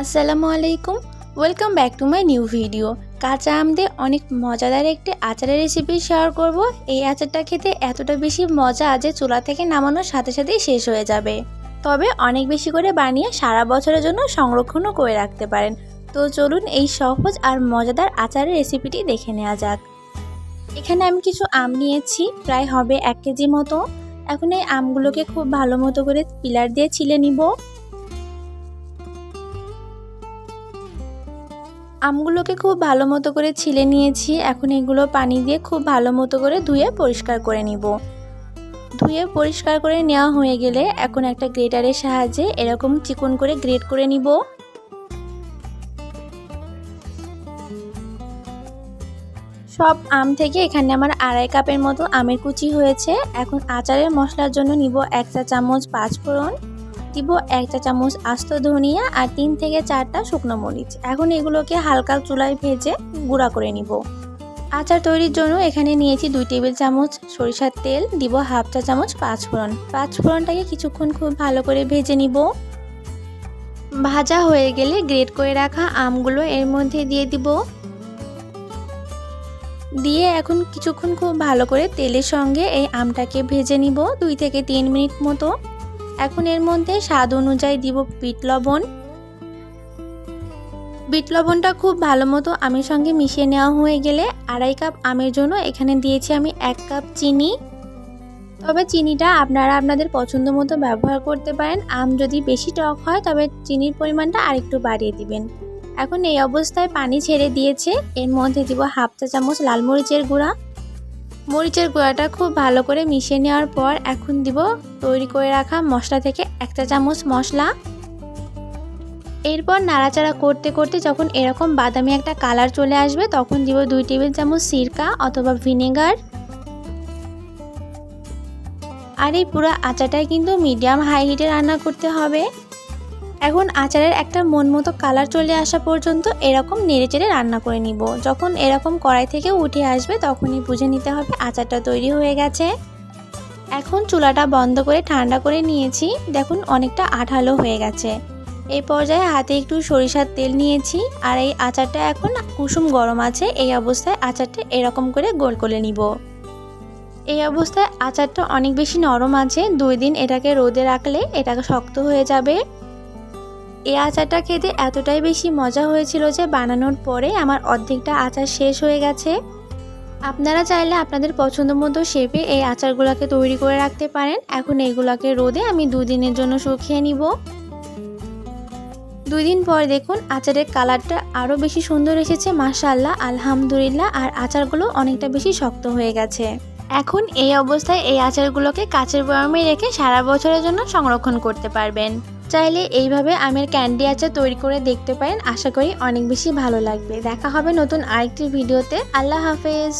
আসসালামু আলাইকুম। Welcome back to my new video কাঁচা আম দিয়ে অনেক মজাদার একটি আচারের রেসিপি শেয়ার করব। এই আচারটা খেতে এতটা বেশি মজা আছে চুলা থেকে নামানোর সাথে সাথেই শেষ হয়ে যাবে। তবে অনেক বেশি করে বানিয়ে সারা বছরের জন্য সংরক্ষণও করে রাখতে পারেন। তো চলুন এই সহজ আর মজাদার আচারের রেসিপিটি দেখে নেওয়া যাক। এখানে আমি কিছু আম নিয়েছি, প্রায় হবে এক কেজি মতো। এখন এই আমগুলোকে খুব ভালো মতো করে পিলার দিয়ে ছিলে নিব। আমগুলোকে খুব ভালো মতো করে ছিলে নিয়েছি। এখন এগুলো পানি দিয়ে খুব ভালো মতো করে ধুয়ে পরিষ্কার করে নিব। ধুয়ে পরিষ্কার করে নেওয়া হয়ে গেলে এখন একটা গ্রেটারের সাহায্যে এরকম চিকন করে গ্রেট করে নিব। সব আম থেকে এখানে আমার আড়াই কাপের মতো আমের কুচি হয়েছে। এখন আচারের মশলার জন্য নিব এক চা চামচ পাঁচফোড়ন। দিব এক চা চামচ আস্ত ধনিয়া আর তিন থেকে চারটা শুকনো মরিচ। এখন এগুলোকে হালকা চুলায় ভেজে গুঁড়া করে নিব। আচার তৈরির জন্য এখানে নিয়েছি দুই টেবিল চামচ সরিষার তেল, দিব হাফ চা চামচ পাঁচফোড়ন। পাঁচফোড়নটাকে কিছুক্ষণ খুব ভালো করে ভেজে নিব। ভাজা হয়ে গেলে গ্রেট করে রাখা আমগুলো এর মধ্যে দিয়ে দিব। দিয়ে এখন কিছুক্ষণ খুব ভালো করে তেলের সঙ্গে এই আমটাকে ভেজে নিব দুই থেকে তিন মিনিট মতো। এখন এর মধ্যে স্বাদ অনুযায়ী দিব বিট লবণ। বিট লবণটা খুব ভালো মতো আমের সঙ্গে মিশিয়ে নেওয়া হয়ে গেলে আড়াই কাপ আমের জন্য এখানে দিয়েছি আমি এক কাপ চিনি। তবে চিনিটা আপনারা আপনাদের পছন্দ মতো ব্যবহার করতে পারেন। আম যদি বেশি টক হয়, তবে চিনির পরিমাণটা আরেকটু বাড়িয়ে দিবেন। এখন এই অবস্থায় পানি ছেড়ে দিয়েছে। এর মধ্যে দিব হাফ চা চামচ লাল মরিচের গুঁড়া। মরিচের গুঁড়াটা খুব ভালো করে মিশিয়ে নেওয়ার পর এখন দিব তৈরি করে রাখা মশলা থেকে একটা চামচ মশলা। এরপর নাড়াচাড়া করতে করতে যখন এরকম বাদামি একটা কালার চলে আসবে, তখন দিব দুই টেবিল চামচ সিরকা অথবা ভিনেগার। আর এই পুরো আচারটাই কিন্তু মিডিয়াম হাই হিটে রান্না করতে হবে। এখন আচারের একটা মন মতো কালার চলে আসা পর্যন্ত এরকম নেড়েচেড়ে রান্না করে নিব। যখন এরকম কড়াই থেকে উঠে আসবে, তখনই বুঝে নিতে হবে আচারটা তৈরি হয়ে গেছে। এখন চুলাটা বন্ধ করে ঠান্ডা করে নিয়েছি। দেখুন, অনেকটা আঠালো হয়ে গেছে। এই পর্যায়ে হাতে একটু সরিষার তেল নিয়েছি আর এই আচারটা এখন কুসুম গরম আছে, এই অবস্থায় আচারটা এরকম করে গোল করে নিব। এই অবস্থায় আচারটা অনেক বেশি নরম আছে। দুই দিন এটাকে রোদে রাখলে এটাকে শক্ত হয়ে যাবে। এই আচারটা খেতে এতটাই বেশি মজা হয়েছিল যে বানানোর পরে আমার অর্ধেকটা আচার শেষ হয়ে গেছে। আপনারা চাইলে আপনাদের পছন্দ মতো শেপে এই আচারগুলোকে তৈরি করে রাখতে পারেন। এখন এইগুলোকে রোদে আমি দুদিনের জন্য শুকিয়ে নিব। দুই দিন পর দেখুন আচারের কালারটা আরও বেশি সুন্দর এসেছে মাশাল্লাহ আলহামদুলিল্লাহ, আর আচারগুলো অনেকটা বেশি শক্ত হয়ে গেছে। এখন এই অবস্থায় এই আচারগুলোকে কাচের বয়ামে রেখে সারা বছরের জন্য সংরক্ষণ করতে পারবেন। চাইলে এইভাবে আমের ক্যান্ডি আচার তৈরি করে দেখতে পারেন। আশা করি অনেক বেশি ভালো লাগবে। দেখা হবে নতুন আরেকটি ভিডিওতে। আল্লাহ হাফেজ।